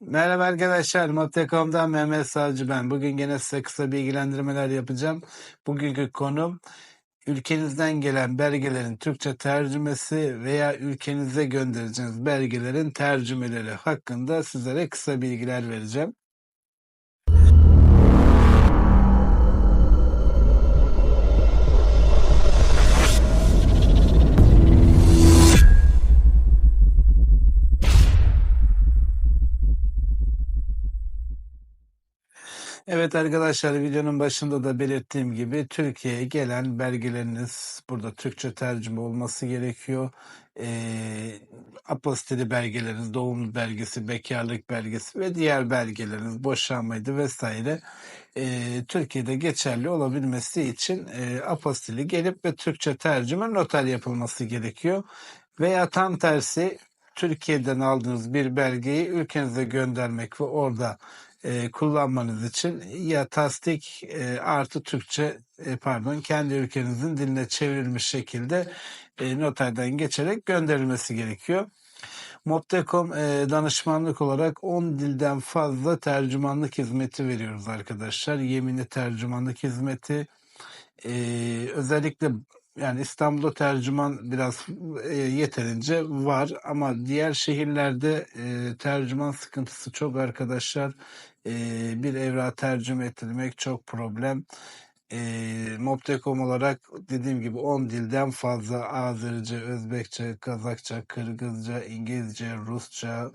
Merhaba arkadaşlar, Map.com'dan Mehmet Savcı ben. Bugün gene size kısa bilgilendirmeler yapacağım. Bugünkü konum ülkenizden gelen belgelerin Türkçe tercümesi veya ülkenize göndereceğiniz belgelerin tercümeleri hakkında sizlere kısa bilgiler vereceğim. Evet arkadaşlar videonun başında da belirttiğim gibi Türkiye'ye gelen belgeleriniz burada Türkçe tercüme olması gerekiyor. Ee, apostili belgeleriniz, doğum belgesi, bekarlık belgesi ve diğer belgeleriniz, boşanmaydı vesaire e, Türkiye'de geçerli olabilmesi için e, apostili gelip ve Türkçe tercüme noter yapılması gerekiyor. Veya tam tersi Türkiye'den aldığınız bir belgeyi ülkenize göndermek ve orada e, kullanmanız için ya tasdik e, artı Türkçe e, pardon kendi ülkenizin diline çevrilmiş şekilde e, noterden geçerek gönderilmesi gerekiyor. Mob.com e, danışmanlık olarak 10 dilden fazla tercümanlık hizmeti veriyoruz arkadaşlar. Yeminli tercümanlık hizmeti, e, özellikle yani İstanbul'da tercüman biraz e, yeterince var ama diğer şehirlerde e, tercüman sıkıntısı çok arkadaşlar. E, bir evra tercüme ettirmek çok problem. E, Mob.com olarak dediğim gibi 10 dilden fazla Azerice, Özbekçe, Kazakça, Kırgızca, İngilizce, Rusça,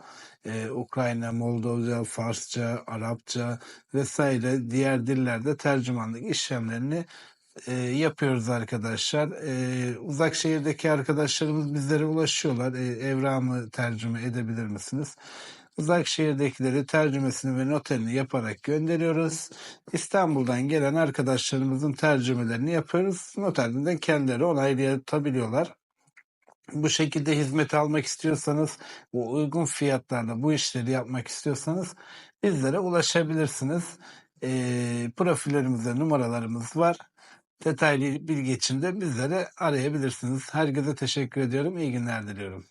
e, Ukrayna, Moldovca, Farsça, Arapça vesaire diğer dillerde tercümanlık işlemlerini e, yapıyoruz arkadaşlar. E, uzak şehirdeki arkadaşlarımız bizlere ulaşıyorlar. E, evramı tercüme edebilir misiniz? Uzak şehirdekileri tercümesini ve noterini yaparak gönderiyoruz. İstanbul'dan gelen arkadaşlarımızın tercümelerini yapıyoruz. Noterden de kendileri onaylayabiliyorlar. Bu şekilde hizmet almak istiyorsanız, bu uygun fiyatlarla bu işleri yapmak istiyorsanız bizlere ulaşabilirsiniz. E, profillerimizde numaralarımız var. Detaylı bilgi için de bizlere arayabilirsiniz. Herkese teşekkür ediyorum. İyi günler diliyorum.